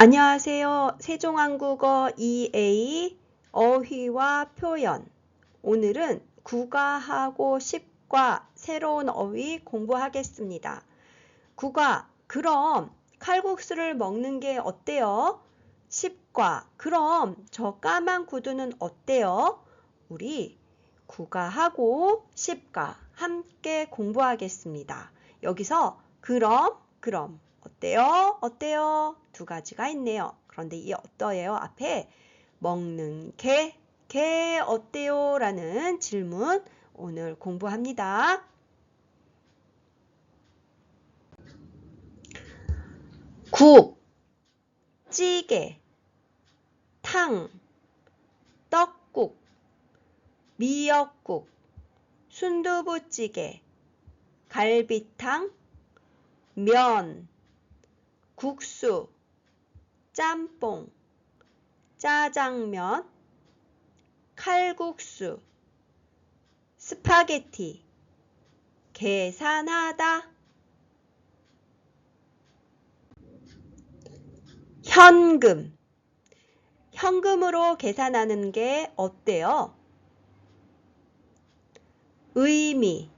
안녕하세요. 세종한국어 2A 어휘와 표현. 오늘은 국어하고 10과 새로운 어휘 공부하겠습니다. 국어, 그럼 칼국수를 먹는 게 어때요? 10과, 그럼 저 까만 구두는 어때요? 우리 국어하고 10과 함께 공부하겠습니다. 여기서 그럼, 그럼 어때요? 어때요? 두 가지가 있네요. 그런데 이 어떠해요? 앞에 먹는 개, 개 어때요? 라는 질문 오늘 공부합니다. 국, 찌개, 탕, 떡국, 미역국, 순두부찌개, 갈비탕, 면, 국수, 짬뽕, 짜장면, 칼국수, 스파게티, 계산하다, 현금, 현금으로 계산하는 게 어때요? 의미,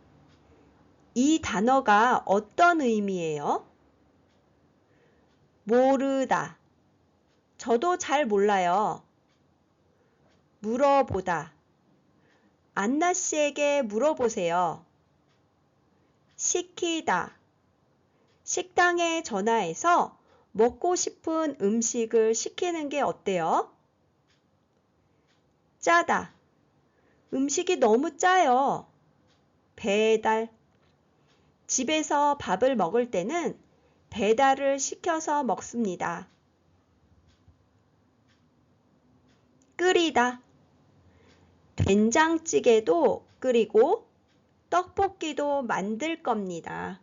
이 단어가 어떤 의미예요? 모르다. 저도 잘 몰라요. 물어보다. 안나 씨에게 물어보세요. 시키다. 식당에 전화해서 먹고 싶은 음식을 시키는 게 어때요? 짜다. 음식이 너무 짜요. 배달. 집에서 밥을 먹을 때는 배달을 시켜서 먹습니다. 끓이다. 된장찌개도 끓이고 떡볶이도 만들 겁니다.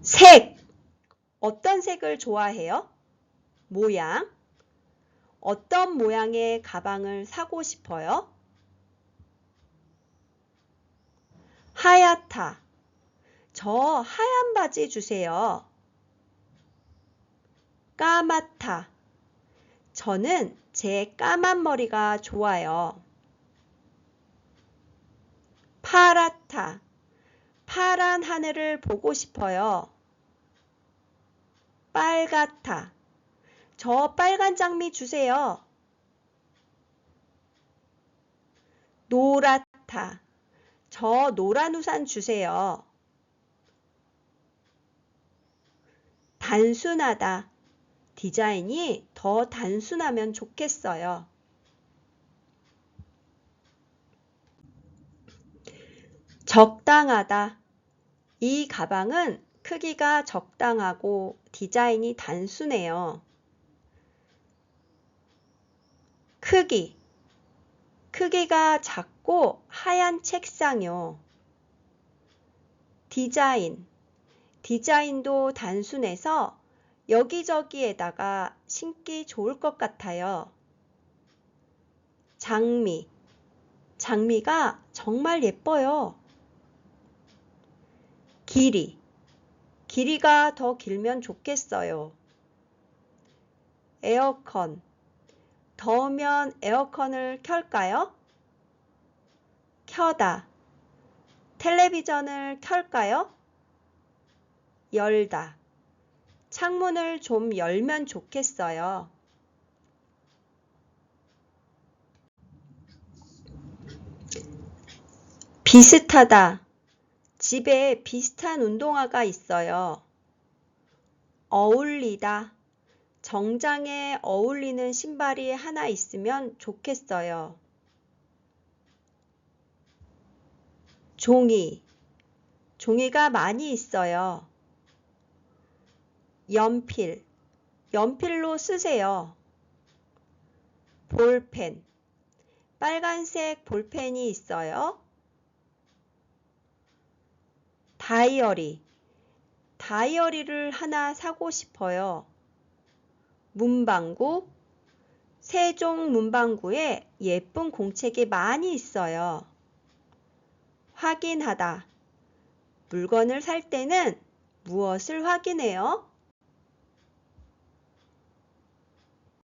색. 어떤 색을 좋아해요? 모양. 어떤 모양의 가방을 사고 싶어요? 하얗다. 저 하얀 바지 주세요. 까맣다. 저는 제 까만 머리가 좋아요. 파랗다. 파란 하늘을 보고 싶어요. 빨갛다. 저 빨간 장미 주세요. 노랗다. 저 노란 우산 주세요. 단순하다. 디자인이 더 단순하면 좋겠어요. 적당하다. 이 가방은 크기가 적당하고 디자인이 단순해요. 크기. 크기가 작고 하얀 책상요. 디자인. 디자인도 단순해서 여기저기에다가 신기 좋을 것 같아요. 장미. 장미가 정말 예뻐요. 길이. 길이가 더 길면 좋겠어요. 에어컨. 더우면 에어컨을 켤까요? 켜다. 텔레비전을 켤까요? 열다. 창문을 좀 열면 좋겠어요. 비슷하다. 집에 비슷한 운동화가 있어요. 어울리다. 정장에 어울리는 신발이 하나 있으면 좋겠어요. 종이. 종이가 많이 있어요. 연필. 연필로 쓰세요. 볼펜. 빨간색 볼펜이 있어요. 다이어리. 다이어리를 하나 사고 싶어요. 문방구. 세종 문방구에 예쁜 공책이 많이 있어요. 확인하다. 물건을 살 때는 무엇을 확인해요?